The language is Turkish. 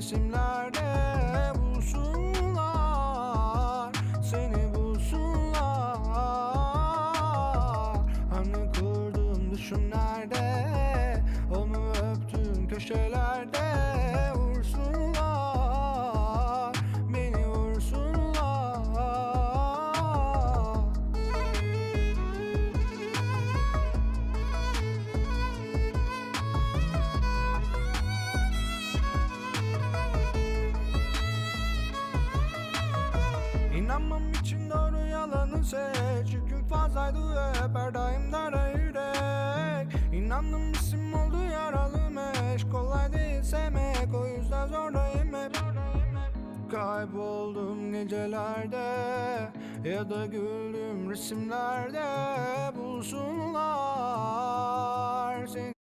resimlerde bulsunlar Seni bulsunlar. Hani kurdun düşümlerde Onu öptün köşelerde İnanmam için doğru yalanı seç. Yükün fazlaydı hep her daim dara yürek. İnandım isim oldu yaralı meş Kolay değil sevmek o yüzden zordayım hep. Kayboldum gecelerde Ya da güldüm resimlerde